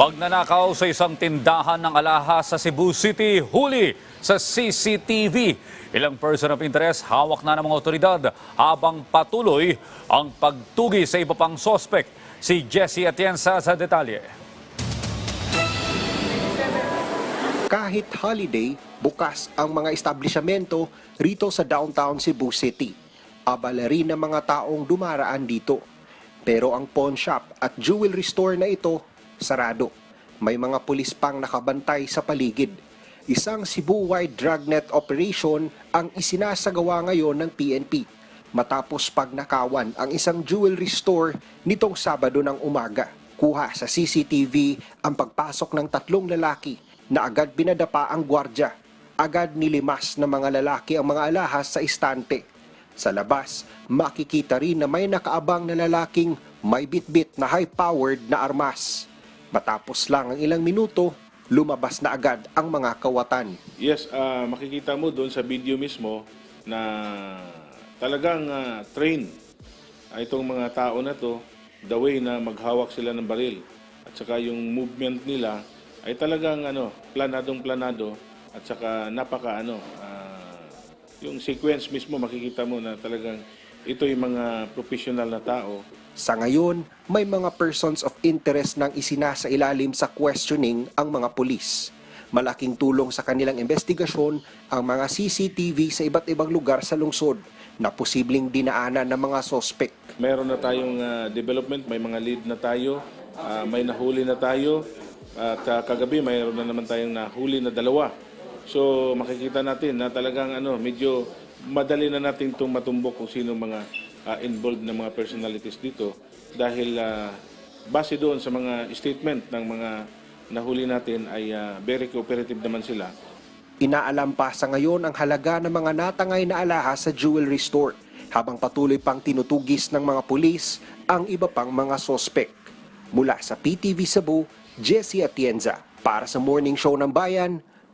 Pagnanakaw sa isang tindahan ng alahas sa Cebu City, huli sa CCTV. Ilang person of interest hawak na ng mga otoridad habang patuloy ang pagtugi sa iba pang sospek. Si Jesse Atienza sa detalye. Kahit holiday, bukas ang mga establishmento rito sa downtown Cebu City. Abala rin ang mga taong dumaraan dito. Pero ang pawn shop at jewelry store na ito, sarado. May mga pulis pang nakabantay sa paligid. Isang Cebu-wide dragnet operation ang isinasagawa ngayon ng PNP matapos pagnakawan ang isang jewelry store nitong Sabado ng umaga. Kuha sa CCTV ang pagpasok ng tatlong lalaki na agad binadapa ang gwardya. Agad nilimas ng mga lalaki ang mga alahas sa istante. Sa labas, makikita rin na may nakaabang na lalaking may bitbit na high-powered na armas. Matapos lang ang ilang minuto, lumabas na agad ang mga kawatan. Yes, ah, makikita mo doon sa video mismo na talagang ah, train ah, itong mga tao na to the way na maghawak sila ng baril. At saka yung movement nila ay talagang ano, planadong planado at saka napaka ano, ah, yung sequence mismo makikita mo na talagang ito yung mga professional na tao Sa ngayon, may mga persons of interest nang isinasa ilalim sa questioning ang mga pulis. Malaking tulong sa kanilang investigasyon ang mga CCTV sa iba't ibang lugar sa lungsod na posibleng dinaanan ng mga sospek. Meron na tayong ah, development, may mga lead na tayo, ah, may nahuli na tayo, at ah, kagabi mayroon na naman tayong nahuli na dalawa. So makikita natin na talagang ano, medyo madali na natin itong matumbok kung sino mga ah, involved na mga personalities dito dahil ah, base doon sa mga statement ng mga nahuli natin ay ah, very cooperative naman sila. Inaalam pa sa ngayon ang halaga ng mga natangay na alahas sa jewelry store habang patuloy pang tinutugis ng mga pulis ang iba pang mga sospek. Mula sa PTV Cebu, Jesse Atienza para sa Morning Show ng Bayan,